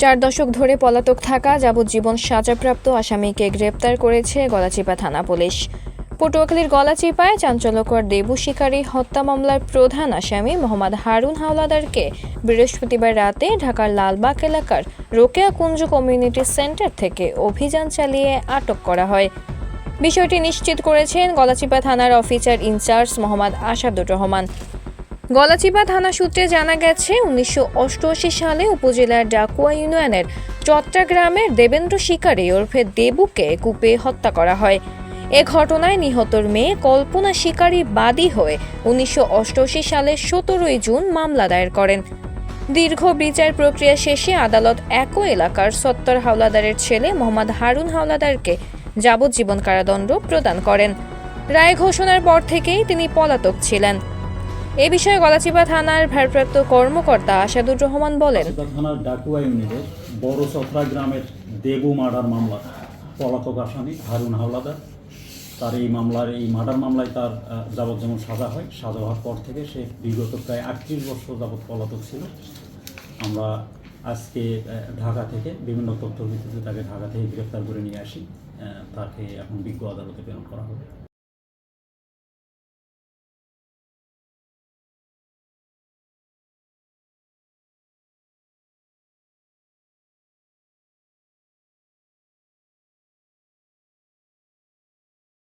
চার দশক ধরে পলাতক থাকা যাবজ্জীবন সাজাপ্রাপ্ত আসামিকে গ্রেপ্তার করেছে গলাচিপা থানা পুলিশ। পটুয়াখালীর গলাচিপায় চাঞ্চল্যকর দেবু শিকারী হত্যা মামলার প্রধান আসামি মোহাম্মদ হারুন হাওলাদারকে বৃহস্পতিবার রাতে ঢাকার লালবাগ এলাকার রোকেয়া কুঞ্জ কমিউনিটি সেন্টার থেকে অভিযান চালিয়ে আটক করা হয়। বিষয়টি নিশ্চিত করেছেন গলাচিপা থানার officer in charge Mohammad Asadur Rahman. Galachipa থানা সূত্রে জানা গেছে, উনিশশো অষ্টআশি সালে উপজেলার ডাকুয়া ইউনিয়নের চট্টগ্রামের দেবেন্দ্র শিকারী ওরফে দেবুকে কূপে হত্যা করা হয়। এ ঘটনায় নিহতর মেয়ে কল্পনা শিকারী বাদী হয়ে উনিশশো অষ্টআশি সালের সতেরোই জুন মামলা দায়ের করেন। দীর্ঘ বিচার প্রক্রিয়া শেষে আদালত একই এলাকার সত্তর হাওলাদারের ছেলে মোহাম্মদ হারুন হাওলাদারকে যাবজ্জীবন কারাদণ্ড প্রদান করেন। রায় ঘোষণার পর থেকেই তিনি পলাতক ছিলেন। এ বিষয়ে গলাচিপা থানার ভারপ্রাপ্ত কর্মকর্তা আসাদুর রহমান বলেন থানার ডাকুয়া ইউনিটের বড় চত্রা গ্রামের দেবু মার্ডার মামলা, পলাতক আসামি হারুন হাওলাদার, তার এই মামলার, এই মার্ডার মামলায় তার যাবজ্জীবন সাজা হয়। সাজা হওয়ার পর থেকে সে বিগত প্রায় আটত্রিশ বছর যাবৎ পলাতক ছিল। আমরা আজকে ঢাকা থেকে বিভিন্ন তথ্য ভিত্তিতে তাকে ঢাকা থেকে গ্রেপ্তার করে নিয়ে আসি। তাকে এখন বিজ্ঞ আদালতে প্রেরণ করা হবে।